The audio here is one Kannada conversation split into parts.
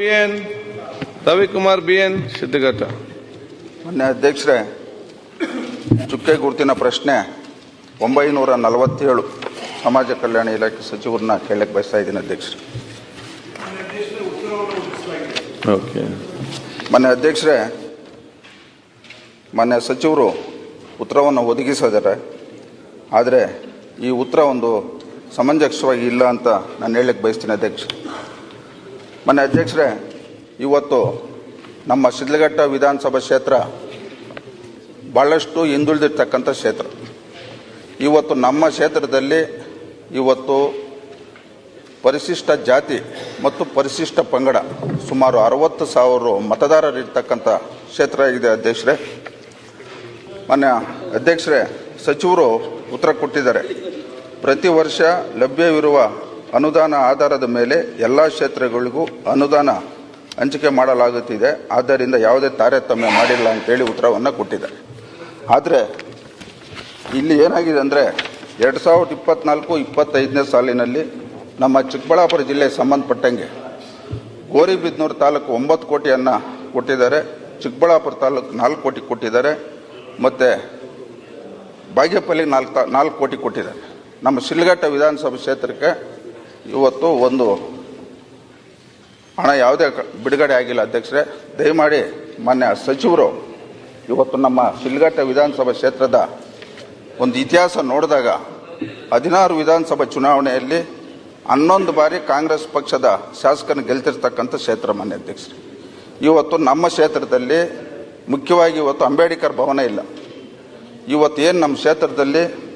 B N Ravikumar B N Siddhaghatta ಮಾನ್ಯ ಅಧ್ಯಕ್ಷರೇ ಚುಕ್ಕೆ ಗುರುತಿನ ಪ್ರಶ್ನೆ ಒಂಬೈನೂರ ನಲವತ್ತೇಳು ಸಮಾಜ ಕಲ್ಯಾಣ ಇಲಾಖೆ ಸಚಿವರನ್ನ ಕೇಳಕ್ಕೆ ಬಯಸ್ತಾ ಇದ್ದೀನಿ ಅಧ್ಯಕ್ಷರೇ. ಓಕೆ. ಮಾನ್ಯ ಅಧ್ಯಕ್ಷರೇ ಮಾನ್ಯ ಸಚಿವರು ಉತ್ತರವನ್ನು ಒದಗಿಸಿದ್ದಾರೆ. ಆದರೆ ಈ ಉತ್ತರ ಒಂದು ಸಮಂಜಸವಾಗಿ ಇಲ್ಲ ಅಂತ ನಾನು ಹೇಳಕ್ಕೆ ಬಯಸ್ತೀನಿ ಅಧ್ಯಕ್ಷ ಮಾನ್ಯ ಅಧ್ಯಕ್ಷರೇ, ಇವತ್ತು ನಮ್ಮ ಶಿಡ್ಲಘಟ್ಟ ವಿಧಾನಸಭಾ ಕ್ಷೇತ್ರ ಭಾಳಷ್ಟು ಹಿಂದುಳಿದಿರ್ತಕ್ಕಂಥ ಕ್ಷೇತ್ರ. ಇವತ್ತು ನಮ್ಮ ಕ್ಷೇತ್ರದಲ್ಲಿ ಇವತ್ತು ಪರಿಶಿಷ್ಟ ಜಾತಿ ಮತ್ತು ಪರಿಶಿಷ್ಟ ಪಂಗಡ ಸುಮಾರು ಅರವತ್ತು ಸಾವಿರ ಮತದಾರರಿರ್ತಕ್ಕಂಥ ಕ್ಷೇತ್ರ ಇದೆ ಅಧ್ಯಕ್ಷರೇ. ಮಾನ್ಯ ಅಧ್ಯಕ್ಷರೇ, ಸಚಿವರು ಉತ್ತರ ಕೊಟ್ಟಿದ್ದಾರೆ. ಪ್ರತಿ ವರ್ಷ ಲಭ್ಯವಿರುವ ಅನುದಾನ ಆಧಾರದ ಮೇಲೆ ಎಲ್ಲ ಕ್ಷೇತ್ರಗಳಿಗೂ ಅನುದಾನ ಹಂಚಿಕೆ ಮಾಡಲಾಗುತ್ತಿದೆ. ಆದ್ದರಿಂದ ಯಾವುದೇ ತಾರತಮ್ಯ ಮಾಡಿಲ್ಲ ಅಂತೇಳಿ ಉತ್ತರವನ್ನು ಕೊಟ್ಟಿದ್ದಾರೆ. ಆದರೆ ಇಲ್ಲಿ ಏನಾಗಿದೆ ಅಂದರೆ ಎರಡು ಸಾವಿರದ ಇಪ್ಪತ್ನಾಲ್ಕು, ಇಪ್ಪತ್ತೈದನೇ ಸಾಲಿನಲ್ಲಿ ನಮ್ಮ ಚಿಕ್ಕಬಳ್ಳಾಪುರ ಜಿಲ್ಲೆಗೆ ಸಂಬಂಧಪಟ್ಟಂಗೆ ಗೋರಿಬಿದ್ನೂರು ತಾಲೂಕು ಒಂಬತ್ತು ಕೋಟಿಯನ್ನು ಕೊಟ್ಟಿದ್ದಾರೆ. ಚಿಕ್ಕಬಳ್ಳಾಪುರ ತಾಲೂಕು ನಾಲ್ಕು ಕೋಟಿ ಕೊಟ್ಟಿದ್ದಾರೆ. ಮತ್ತು ಬಾಗೇಪಲ್ಲಿ ನಾಲ್ಕು ನಾಲ್ಕು ಕೋಟಿ ಕೊಟ್ಟಿದ್ದಾರೆ. ನಮ್ಮ ಶಿಲ್ಘಟ್ಟ ವಿಧಾನಸಭಾ ಕ್ಷೇತ್ರಕ್ಕೆ ಇವತ್ತು ಒಂದು ಹಣ ಯಾವುದೇ ಬಿಡುಗಡೆ ಆಗಿಲ್ಲ. ಅಧ್ಯಕ್ಷರೇ, ದಯಮಾಡಿ ಮಾನ್ಯ ಸಚಿವರು ಇವತ್ತು ನಮ್ಮ ಶಿಲ್ಘಟ್ಟ ವಿಧಾನಸಭಾ ಕ್ಷೇತ್ರದ ಒಂದು ಇತಿಹಾಸ ನೋಡಿದಾಗ ಹದಿನಾರು ವಿಧಾನಸಭಾ ಚುನಾವಣೆಯಲ್ಲಿ ಹನ್ನೊಂದು ಬಾರಿ ಕಾಂಗ್ರೆಸ್ ಪಕ್ಷದ ಶಾಸಕನ ಗೆಲ್ತಿರ್ತಕ್ಕಂಥ ಕ್ಷೇತ್ರ ಮಾನ್ಯ ಅಧ್ಯಕ್ಷರು. ಇವತ್ತು ನಮ್ಮ ಕ್ಷೇತ್ರದಲ್ಲಿ ಮುಖ್ಯವಾಗಿ ಇವತ್ತು ಅಂಬೇಡ್ಕರ್ ಭವನ ಇಲ್ಲ. ಇವತ್ತು ಏನು ನಮ್ಮ ಕ್ಷೇತ್ರದಲ್ಲಿ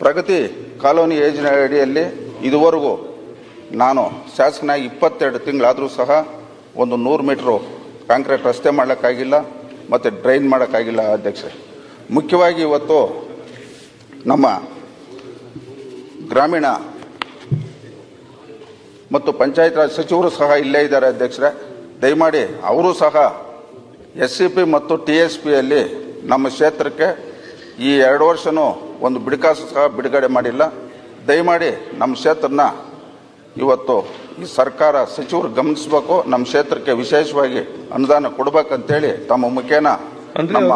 ಪ್ರಗತಿ ಕಾಲೋನಿ ಯೋಜನೆ ಅಡಿಯಲ್ಲಿ ಇದುವರೆಗೂ ನಾನು ಶಾಸಕನಾಗಿ ಇಪ್ಪತ್ತೆರಡು ತಿಂಗಳಾದರೂ ಸಹ ಒಂದು ನೂರು ಮೀಟ್ರು ಕಾಂಕ್ರೀಟ್ ರಸ್ತೆ ಮಾಡೋಕ್ಕಾಗಿಲ್ಲ ಮತ್ತು ಡ್ರೈನ್ ಮಾಡೋಕ್ಕಾಗಿಲ್ಲ ಅಧ್ಯಕ್ಷರೇ. ಮುಖ್ಯವಾಗಿ ಇವತ್ತು ನಮ್ಮ ಗ್ರಾಮೀಣ ಮತ್ತು ಪಂಚಾಯತ್ ರಾಜ್ ಸಚಿವರು ಸಹ ಇಲ್ಲೇ ಇದ್ದಾರೆ ಅಧ್ಯಕ್ಷರೇ. ದಯಮಾಡಿ ಅವರು ಸಹ ಎಸ್ ಸಿ ಪಿ ಮತ್ತು ಟಿ ಎಸ್ ಪಿಯಲ್ಲಿ ನಮ್ಮ ಕ್ಷೇತ್ರಕ್ಕೆ ಈ ಎರಡು ವರ್ಷನೂ ಒಂದು ಬಿಡಿಕಾಸು ಸಹ ಬಿಡುಗಡೆ ಮಾಡಿಲ್ಲ. ದಯಮಾಡಿ ನಮ್ಮ ಕ್ಷೇತ್ರನ ಇವತ್ತು ಈ ಸರ್ಕಾರ ಸಚಿವರು ಗಮನಿಸಬೇಕು ನಮ್ಮ ಕ್ಷೇತ್ರಕ್ಕೆ ವಿಶೇಷವಾಗಿ ಅನುದಾನ ಕೊಡ್ಬೇಕಂತೇಳಿ ತಮ್ಮ ಮುಖೇನ ನಮ್ಮ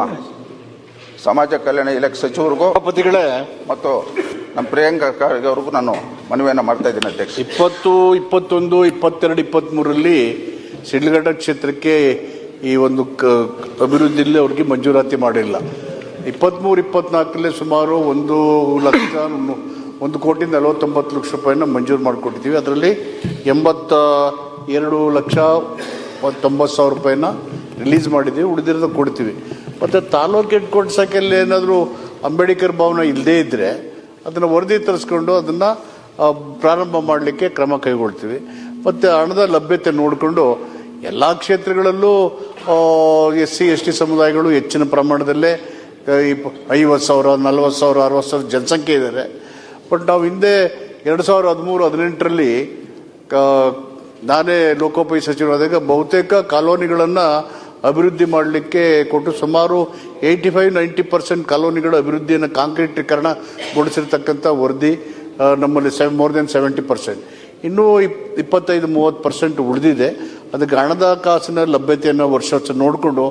ಸಮಾಜ ಕಲ್ಯಾಣ ಇಲಾಖೆ ಸಚಿವರಿಗೂ ಪತಿಗಳೇ ಮತ್ತು ನಮ್ಮ ಪ್ರಿಯಾಂಕಾ ಖರ್ಗೆ ಅವ್ರಿಗೂ ನಾನು ಮನವಿಯನ್ನು ಮಾಡ್ತಾ ಇದ್ದೀನಿ ಅಧ್ಯಕ್ಷ. ಇಪ್ಪತ್ತು ಇಪ್ಪತ್ತೊಂದು ಇಪ್ಪತ್ತೆರಡು ಇಪ್ಪತ್ತ್ಮೂರರಲ್ಲಿ ಸಿಡ್ಲಘಟ್ಟ ಕ್ಷೇತ್ರಕ್ಕೆ ಈ ಒಂದು ಕ ಅಭಿವೃದ್ಧಿಯಲ್ಲಿ ಅವ್ರಿಗೆ ಮಂಜೂರಾತಿ ಮಾಡಿಲ್ಲ. ಇಪ್ಪತ್ತ್ಮೂರು ಇಪ್ಪತ್ನಾಲ್ಕರಲ್ಲಿ ಸುಮಾರು ಒಂದು ಲಕ್ಷ ಒಂದು ಕೋಟಿ ನಲವತ್ತೊಂಬತ್ತು ಲಕ್ಷ ರೂಪಾಯಿನ ಮಂಜೂರು ಮಾಡಿಕೊಟ್ಟಿದ್ದೀವಿ. ಅದರಲ್ಲಿ ಎಂಬತ್ತ ಎರಡು ಲಕ್ಷ ತೊಂಬತ್ತು ಸಾವಿರ ರೂಪಾಯಿನ ರಿಲೀಸ್ ಮಾಡಿದ್ದೀವಿ, ಉಳಿದಿರೋದು ಕೊಡ್ತೀವಿ. ಮತ್ತು ತಾಲೂಕು ಹೆಡ್ ಸಾಕಲ್ಲಿ ಏನಾದರೂ ಅಂಬೇಡ್ಕರ್ ಭವನ ಇಲ್ಲದೇ ಇದ್ದರೆ ಅದನ್ನು ವರದಿ ತರಿಸ್ಕೊಂಡು ಅದನ್ನು ಪ್ರಾರಂಭ ಮಾಡಲಿಕ್ಕೆ ಕ್ರಮ ಕೈಗೊಳ್ತೀವಿ. ಮತ್ತು ಹಣದ ಲಭ್ಯತೆ ನೋಡಿಕೊಂಡು ಎಲ್ಲ ಕ್ಷೇತ್ರಗಳಲ್ಲೂ ಎಸ್ ಸಿ ಎಸ್ ಟಿ ಸಮುದಾಯಗಳು ಹೆಚ್ಚಿನ ಪ್ರಮಾಣದಲ್ಲೇ ಐವತ್ತು ಸಾವಿರ, ನಲ್ವತ್ತು ಸಾವಿರ, ಅರವತ್ತು ಸಾವಿರ ಜನಸಂಖ್ಯೆ ಇದ್ದಾರೆ. ಬಟ್ ನಾವು ಹಿಂದೆ ಎರಡು ಸಾವಿರ ಹದಿಮೂರು, ಹದಿನೆಂಟರಲ್ಲಿ ನಾನೇ ಲೋಕೋಪಯೋಗಿ ಸಚಿವರಾದಾಗ ಬಹುತೇಕ ಕಾಲೋನಿಗಳನ್ನು ಅಭಿವೃದ್ಧಿ ಮಾಡಲಿಕ್ಕೆ ಕೊಟ್ಟು ಸುಮಾರು ಏಯ್ಟಿ ಫೈವ್ ನೈಂಟಿ ಪರ್ಸೆಂಟ್ ಕಾಲೋನಿಗಳ ಅಭಿವೃದ್ಧಿಯನ್ನು ಕಾಂಕ್ರೀಟೀಕರಣಗೊಳಿಸಿರ್ತಕ್ಕಂಥ ವರದಿ ನಮ್ಮಲ್ಲಿ seven more than seventy percent ಇನ್ನೂ ಇಪ್, ಇಪ್ಪತ್ತೈದು, ಮೂವತ್ತು ಪರ್ಸೆಂಟ್ ಉಳಿದಿದೆ. ಅದಕ್ಕೆ ಹಣದ ಕಾಸಿನ ಲಭ್ಯತೆಯನ್ನು ವರ್ಷ ವರ್ಷ ನೋಡಿಕೊಂಡು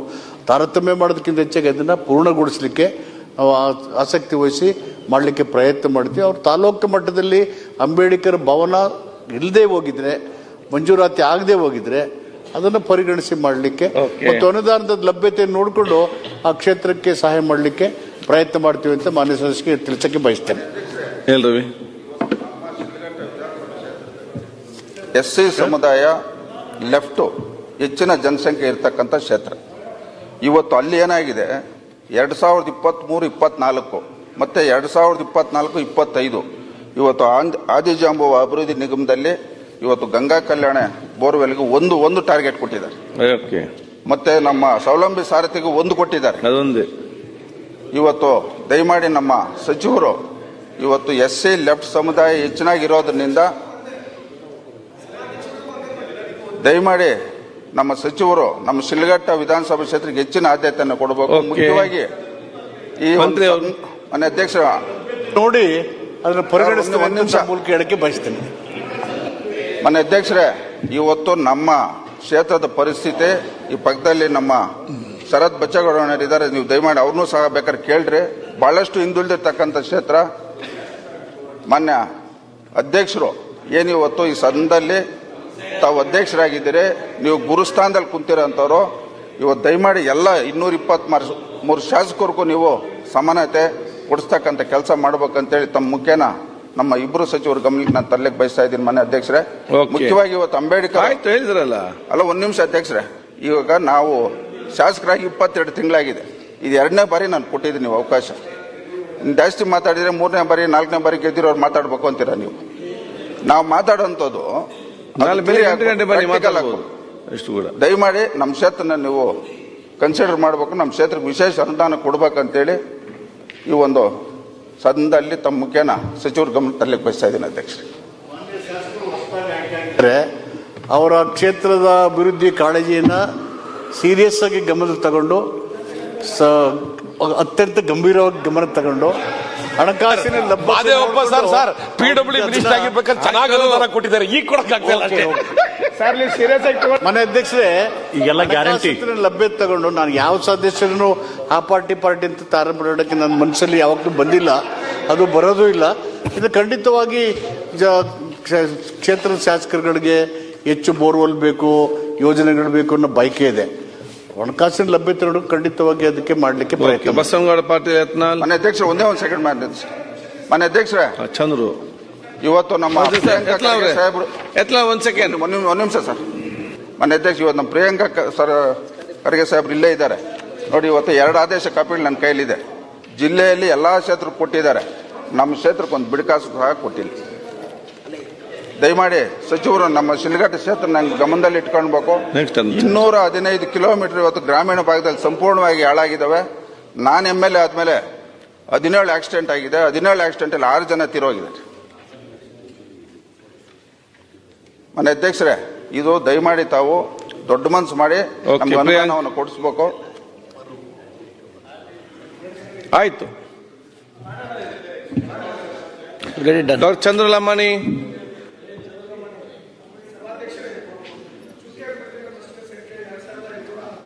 ತಾರತಮ್ಯ ಮಾಡೋದಕ್ಕಿಂತ ಹೆಚ್ಚಾಗಿ ಅದನ್ನು ಪೂರ್ಣಗೊಳಿಸಲಿಕ್ಕೆ ನಾವು ಆ- ಆಸಕ್ತಿ ವಹಿಸಿ ಮಾಡಲಿಕ್ಕೆ ಪ್ರಯತ್ನ ಮಾಡ್ತೀವಿ. ಅವ್ರು ತಾಲೂಕು ಮಟ್ಟದಲ್ಲಿ ಅಂಬೇಡ್ಕರ್ ಭವನ ಇಲ್ಲದೆ ಹೋಗಿದ್ರೆ ಮಂಜೂರಾತಿ ಆಗದೆ ಹೋಗಿದ್ರೆ ಅದನ್ನು ಪರಿಗಣಿಸಿ ಮಾಡಲಿಕ್ಕೆ ಮತ್ತು ಅನುದಾನದ ಲಭ್ಯತೆ ನೋಡಿಕೊಂಡು ಆ ಕ್ಷೇತ್ರಕ್ಕೆ ಸಹಾಯ ಮಾಡಲಿಕ್ಕೆ ಪ್ರಯತ್ನ ಮಾಡ್ತೀವಿ ಅಂತ ಮಾನ್ಯ ಸದಸ್ಯರಿಗೆ ತಿಳಿಸಕ್ಕೆ ಬಯಸ್ತೇನೆ. ಹೇಳಿ ರವಿ? ಎಸ್ ಸಿ ಸಮುದಾಯ ಲೆಫ್ಟು ಹೆಚ್ಚಿನ ಜನಸಂಖ್ಯೆ ಇರತಕ್ಕಂಥ ಕ್ಷೇತ್ರ. ಇವತ್ತು ಅಲ್ಲಿ ಏನಾಗಿದೆ? ಎರಡು ಸಾವಿರದ ಇಪ್ಪತ್ತ್ಮೂರು ಇಪ್ಪತ್ನಾಲ್ಕು ಮತ್ತು ಎರಡು ಸಾವಿರದ ಇಪ್ಪತ್ನಾಲ್ಕು ಇಪ್ಪತ್ತೈದು. ಇವತ್ತು ಆಂದ್ ಆದಿಜಾಂಬುವ ಅಭಿವೃದ್ಧಿ ನಿಗಮದಲ್ಲಿ ಇವತ್ತು ಗಂಗಾ ಕಲ್ಯಾಣ ಬೋರ್ವೆಲ್ಗೆ ಒಂದು ಒಂದು ಟಾರ್ಗೆಟ್ ಕೊಟ್ಟಿದ್ದಾರೆ. ಓಕೆ. ಮತ್ತೆ ನಮ್ಮ ಸ್ವಾವಲಂಬಿ ಸಾರಥಿಗೂ ಒಂದು ಕೊಟ್ಟಿದ್ದಾರೆ. ಅದೊಂದು. ಇವತ್ತು ದಯಮಾಡಿ ನಮ್ಮ ಸಚಿವರು ಇವತ್ತು ಎಸ್ ಸಿ ಲೆಫ್ಟ್ ಸಮುದಾಯ ಹೆಚ್ಚಿನಾಗಿರೋದ್ರಿಂದ ದಯಮಾಡಿ ನಮ್ಮ ಸಚಿವರು ನಮ್ಮ ಶಿಲ್ಘಟ್ಟ ವಿಧಾನಸಭಾ ಕ್ಷೇತ್ರಕ್ಕೆ ಹೆಚ್ಚಿನ ಆದ್ಯತೆಯನ್ನು ಕೊಡಬೇಕು. ಮುಖ್ಯವಾಗಿ ಈ ಮಂತ್ರಿ ಮನೆ ಅಧ್ಯಕ್ಷ ನೋಡಿ ಅದನ್ನು ಪರಿಗಣಿಸಿ ಒಂದು- ನಿಮಿಷ. ಮೂಲಕ ಹೇಳಕ್ಕೆ ಬಯಸ್ತೀನಿ. ಮನೆ ಅಧ್ಯಕ್ಷರೇ ಇವತ್ತು ನಮ್ಮ ಕ್ಷೇತ್ರದ ಪರಿಸ್ಥಿತಿ ಈ ಪಕ್ಕದಲ್ಲಿ ನಮ್ಮ ಶರತ್ ಬಚ್ಚಗೌಡನವರಿದ್ದಾರೆ ನೀವು ದಯಮಾಡಿ ಅವ್ರನ್ನೂ ಸಹ ಬೇಕಾದ್ರೆ ಕೇಳ್ರಿ. ಬಹಳಷ್ಟು ಹಿಂದುಳಿದಿರ್ತಕ್ಕಂಥ ಕ್ಷೇತ್ರ. ಮಾನ್ಯ ಅಧ್ಯಕ್ಷರು ಏನು ಇವತ್ತು ಈ ಸದನದಲ್ಲಿ ತಾವು ಅಧ್ಯಕ್ಷರಾಗಿದ್ದರೆ ನೀವು ಗುರುಸ್ಥಾನದಲ್ಲಿ ಕುಂತಿರೋಂಥವ್ರು ಇವತ್ತು ದಯಮಾಡಿ ಎಲ್ಲ ಇನ್ನೂರ ಇಪ್ಪತ್ತ್ ಮೂರು ಶಾಸಕರಿಗೂ ನೀವು ಸಮಾನತೆ ಕೊಡಿಸ್ತಕ್ಕಂಥ ಕೆಲಸ ಮಾಡ್ಬೇಕಂತೇಳಿ ತಮ್ಮ ಮುಖ್ಯನ ನಮ್ಮ ಇಬ್ಬರು ಸಚಿವರು ಗಮನಕ್ಕೆ ನಾನು ತರ್ಲಿಕ್ಕೆ ಬಯಸ್ತಾ ಇದ್ದೀನಿ ಮನೆ ಅಧ್ಯಕ್ಷರೇ. ಮುಖ್ಯವಾಗಿ ಇವತ್ತು ಅಂಬೇಡ್ಕರ್ ಆಯ್ತು ಹೇಳಿದ್ರಲ್ಲ. ಅಲ್ಲ ಒಂದು ನಿಮಿಷ ಅಧ್ಯಕ್ಷರೇ. ಇವಾಗ ನಾವು ಶಾಸಕರಾಗಿ ಇಪ್ಪತ್ತೆರಡು ತಿಂಗಳಾಗಿದೆ. ಇದು ಎರಡನೇ ಬಾರಿ ನಾನು ಕೊಟ್ಟಿದ್ದೀನಿ ನೀವು ಅವಕಾಶ. ಜಾಸ್ತಿ ಮಾತಾಡಿದರೆ ಮೂರನೇ ಬಾರಿ ನಾಲ್ಕನೇ ಬಾರಿ ಗೆದ್ದಿರೋರು ಮಾತಾಡ್ಬೇಕು ಅಂತೀರ ನೀವು? ನಾವು ಮಾತಾಡೋಂಥದ್ದು ನಾಳೆ ಬೆಳಿಗ್ಗೆ ಬೇರೆ ಎಂಟು ಗಂಟೆ ಬನ್ನಿ. ಎಷ್ಟು ಕೂಡ. ದಯಮಾಡಿ ನಮ್ಮ ಕ್ಷೇತ್ರನ ನೀವು ಕನ್ಸಿಡರ್ ಮಾಡಬೇಕು ನಮ್ಮ ಕ್ಷೇತ್ರಕ್ಕೆ ವಿಶೇಷ ಅನುದಾನ ಕೊಡ್ಬೇಕಂತೇಳಿ ಈ ಒಂದು ಸದನದಲ್ಲಿ ತಮ್ಮ ಮುಖ್ಯನ ಸಚಿವರು ಗಮನ ತರಲಿಕ್ಕೆ ಬಯಸ್ತಾ ಇದ್ದೀನಿ ಅಧ್ಯಕ್ಷರೇ. ಅವರ ಕ್ಷೇತ್ರದ ಅಭಿವೃದ್ಧಿ ಕಾಳಜಿಯನ್ನ ಸೀರಿಯಸ್ ಆಗಿ ಗಮನ ತಗೊಂಡು ಸ ಅತ್ಯಂತ ಗಂಭೀರವಾಗಿ ಗಮನ ತಗೊಂಡು ಹಣಕಾಸಿನ ಲಭ್ಯತೆ ಒಬ್ಬ sir sir P W minister ಆಗಿರ್ಬೇಕಾದ್ರೆ ಚೆನ್ನಾಗಿ ಅನುದಾನ ಕೊಟ್ಟಿದ್ದಾರೆ. ಈಗ ಕೊಡಕ್ ನೀವು ಇಲ್ಲ ಆಗಿ ಮನೆ ಅಧ್ಯಕ್ಷರೇ ಈಗೆಲ್ಲ ಗ್ಯಾರಂಟಿ ಲಭ್ಯತೆ ತಗೊಂಡು ನಾನು ಯಾವ ಸದಸ್ಯರನ್ನು ಆ ಪಾರ್ಟಿ ಪಾರ್ಟಿ ಅಂತ ತಾರ ಮಾಡೋಕ್ಕೆ ನನ್ನ ಮನಸ್ಸಲ್ಲಿ ಯಾವಾಗಲೂ ಬಂದಿಲ್ಲ. ಅದು ಬರೋದು ಇಲ್ಲ. ಇದು ಖಂಡಿತವಾಗಿ ಜ- ಕ್ಷೇ- ಕ್ಷೇತ್ರದ ಶಾಸಕರುಗಳಿಗೆ ಹೆಚ್ಚು ಬೋರ್ವೆಲ್ ಬೇಕು ಯೋಜನೆಗಳು ಬೇಕು ಅನ್ನೋ ಬಯಕೆ ಇದೆ. ಹಣಕಾಸಿನ ಲಭ್ಯತೆ ನೋಡು ಖಂಡಿತವಾಗಿ ಅದಕ್ಕೆ ಮಾಡಲಿಕ್ಕೆ ಪ್ರಯತ್ನ. ಬಸವನಗೌಡ ಪಾಟೀಲ್ ಯತ್ನ ಮನೆ ಅಧ್ಯಕ್ಷರು ಒಂದೇ ಒಂದು ಸೆಕೆಂಡ್ ಮಾಡಿ ಮನೆ ಅಧ್ಯಕ್ಷ ಚಂದ್ರು. ಇವತ್ತು ನಮ್ಮ ಸಾಹೇಬರು ಎತ್ಲಾ ಎತ್ಲಾ ಸೆಕೆಂಡ್ ಒಂದು ನಿಮಿಷ ಒಂದು ಸರ್. ಮನೆ ಅಧ್ಯಕ್ಷ ಇವತ್ತು ನಮ್ಮ ಪ್ರಿಯಾಂಕಾ ಕ- ಸರ್ ಖರ್ಗೆ ಸಾಹೇಬ್ರು ಇಲ್ಲೇ ಇದ್ದಾರೆ. ನೋಡಿ ಇವತ್ತು ಎರಡು ಆದೇಶ ಕಾಪಿಗಳು ನನ್ನ ಕೈಲಿದೆ ಜಿಲ್ಲೆಯಲ್ಲಿ ಎಲ್ಲ ಕ್ಷೇತ್ರಕ್ಕೆ ಕೊಟ್ಟಿದ್ದಾರೆ. ನಮ್ಮ ಕ್ಷೇತ್ರಕ್ಕೆ ಒಂದು ಬಿಡಕಾಸು ಸಹ ಕೊಟ್ಟಿಲ್ಲ. ದಯಮಾಡಿ ಸಚಿವರು ನಮ್ಮ ಶಿಲ್ಘಟ್ಟ ಕ್ಷೇತ್ರ ನಂಗೆ ಗಮನದಲ್ಲಿ ಇಟ್ಕೊಳ್ಬೇಕು. ಇನ್ನೂರ ಹದಿನೈದು ಕಿಲೋಮೀಟರ್ ಇವತ್ತು ಗ್ರಾಮೀಣ ಭಾಗದಲ್ಲಿ ಸಂಪೂರ್ಣವಾಗಿ ಹಾಳಾಗಿದ್ದಾವೆ ನಾನು ಎಂ ಎಲ್ ಎ ಆದ್ಮೇಲೆ ಹದಿನೇಳು ಆಕ್ಸಿಡೆಂಟ್ ಆಗಿದೆ. ಹದಿನೇಳು ಆಕ್ಸಿಡೆಂಟ್ ಅಲ್ಲಿ ಆರು ಜನ ತೀರೋಗಿದ್ದಾರೆ ಮನೆ ಅಧ್ಯಕ್ಷರೇ ಇದು ದಯಮಾಡಿ ತಾವು ದೊಡ್ಡ ಮನಸ್ಸು ಮಾಡಿ. ಅನುದಾನವನ್ನು ಕೊಡಿಸ್ಬೇಕು. ಆಯ್ತು. ಡಾಕ್ಟರ್ ಚಂದ್ರಲಮಾಣಿ.